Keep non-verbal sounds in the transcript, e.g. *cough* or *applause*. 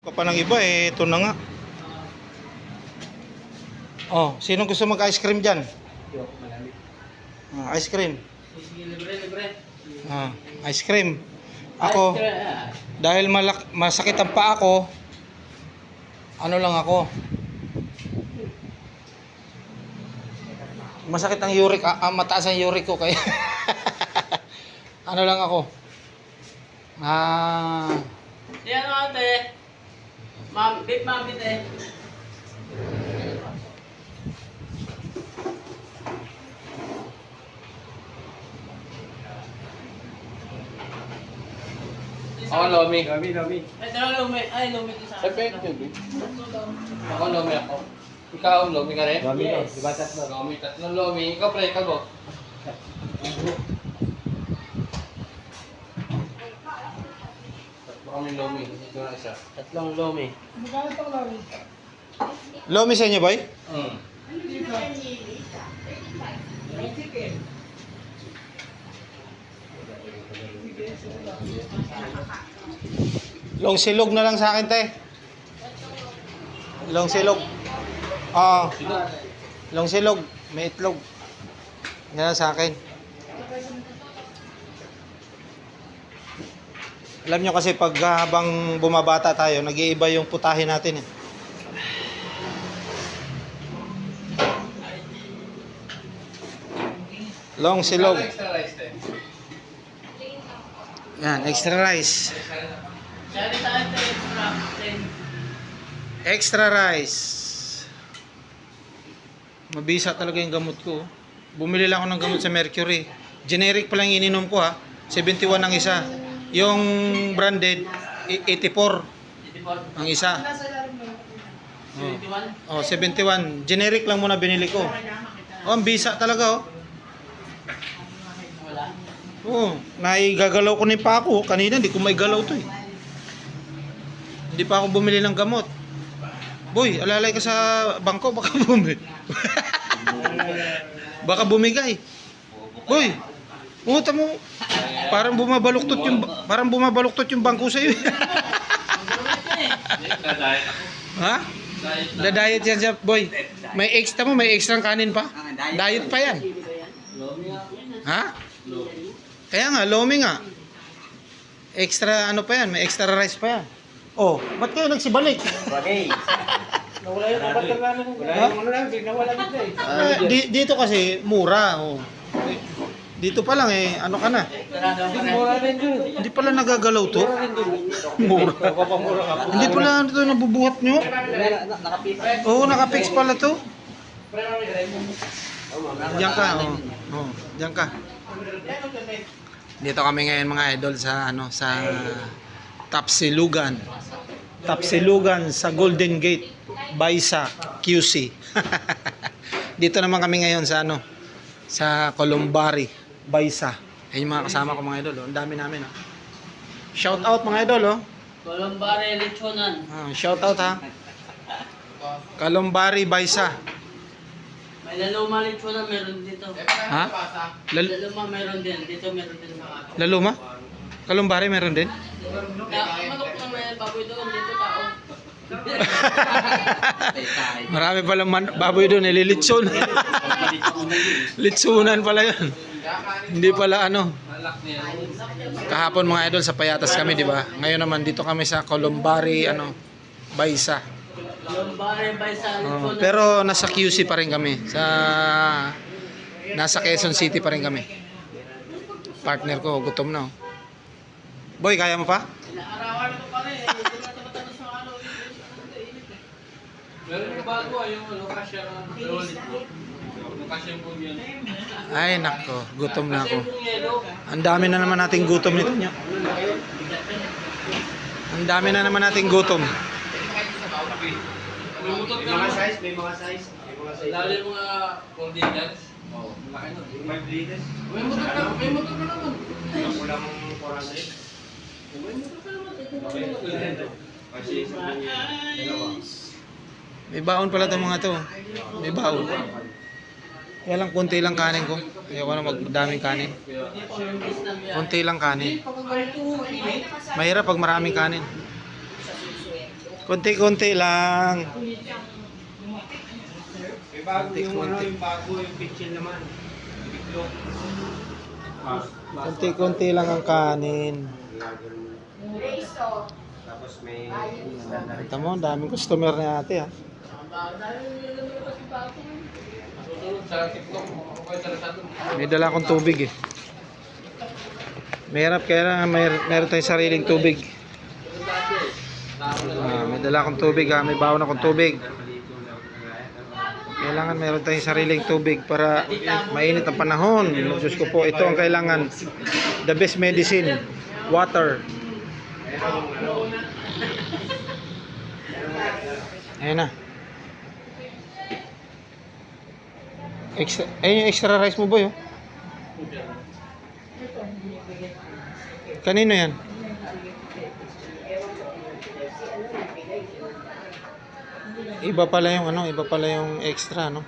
Ka pa ng iba eh, ito na nga. Oh, sino gusto mag-ice cream dyan? Ah, ice cream. Libre, libre. Ah, ice cream. Ako, dahil malak masakit ang paa ko, ano lang ako. Masakit ang uric, ah, ah, mataas ang uric ko kaya *laughs* ano lang ako. Ah, Yan ate. Ma'am, beef ma'am, beef eh. Ako lomi. Lomi, lomi. Ay, dalawang lumi. Ay, lumi ko sa Siyempre, lomi. Ako lomi ako. Ikaw, lomi ka rin? Lomi, no? Diba tatlo? Lomi, tatlong lomi. Ikaw, pre, ikaw, go. Kami lomi. Ito na isa. Tatlong lumi. lomi sa inyo, boy? Hmm. Long silog na lang sa akin, te. Long silog. Ah, long silog. May itlog. Yan sa akin. Alam nyo kasi pag habang bumabata tayo, nag-iiba yung putahe natin eh. Long silog. Yan, extra rice. Extra rice. Mabisa talaga yung gamot ko. Bumili lang ako ng gamot sa Mercury. Generic pa lang ininom ko ha. 71 ang isa. Yung branded, i- 84 84. ang isa. 21. Oh, 71. Generic lang muna binili ko. Oh, ang bisa talaga oh. Oo, naigagalaw ko yung pa ako. Kanina hindi ko maigalaw to eh. Hindi pa ako bumili ng gamot. Boy, alalay ka sa bangko, *laughs* baka bumili. *laughs* baka bumigay. Boy, pumunta mo. Parang bumabaluktot yung parang bumabaluktot yung bangko sa iyo. Ha? Da-diet yan siya, boy. May extra mo, may extra kanin pa. Diet pa yan. Ha? Kaya nga, lomi nga. Extra ano pa yan, may extra rice pa yan. Oh, ba't kayo nagsibalik? Nawala yung apat ka na nung. Ha? Nawala dito eh. Eh, di- dito kasi mura. Oh. Dito pa lang eh, ano ka na? Hindi pala nagagalaw to. Mura. Hindi pala ito nabubuhat nyo. Oo, nakapix pala to. Diyan ka, oh. Oh, diyan ka. Dito kami ngayon mga idol sa ano sa Tapsilugan. Tapsilugan sa Golden Gate, Baisa, QC. *laughs* Dito naman kami ngayon sa ano sa Columbari, Baisa. Ayun yung mga kasama ko mga idol, oh. Ang dami namin, oh. Shout out mga idol, oh. Columbare Lechonan. Ah, shout out ha. Columbari, Baisa. May laluma Lechonan meron dito. Ha? Lal Laluma meron din. Dito meron din. Laluma? Columbari meron din? Manok na may baboy doon. Dito tao. *laughs* Marami pala man baboy doon, nililitson. Litsunan *laughs* pala yun. Hindi pala ano. Kahapon mga idol sa Payatas kami, di ba? Ngayon naman dito kami sa Columbari, ano, Baisa. Columbare by sa Oh, Lechonan. pero nasa QC pa rin kami. Sa nasa Quezon City pa rin kami. Partner ko, gutom na. oh. Boy, kaya mo pa? Inaarawan ko pa rin. eh. Na ano. Meron yung bago ah, yung ano, kasya ng Ay, nako, gutom na ako. Ang dami na naman nating gutom nito. Ang dami na naman nating gutom. May ka mga size, may mga size. Lalo yung mga conditions. Oo, malaki nun. May bleeders. May mutot ka, may mutot ka naman. Kulang 400. May mutot ka naman. Kasi May baon pala itong mga to. May baon. Kaya lang, konti lang kanin ko. Ayoko na magdaming kanin. Konti lang kanin. Mahirap pag maraming kanin. Konti-konti lang. May bago yung yung bago yung pitchin naman. Konti-konti lang ang kanin. Tapos Kita mo, ang daming customer ni ate ha. Susunod sa TikTok, ako kayo interesado. May dala akong tubig eh. Mahirap kaya lang may, meron tayong sariling tubig. Ah, may dala akong tubig ha, may bawon akong tubig. Kailangan meron tayong sariling tubig para mainit ang panahon. Diyos ko po, ito ang kailangan. The best medicine, water. Ayun na. Extra, ayun yung extra rice mo boy oh. Kanino yan? Iba pala yung ano, iba pala yung extra no.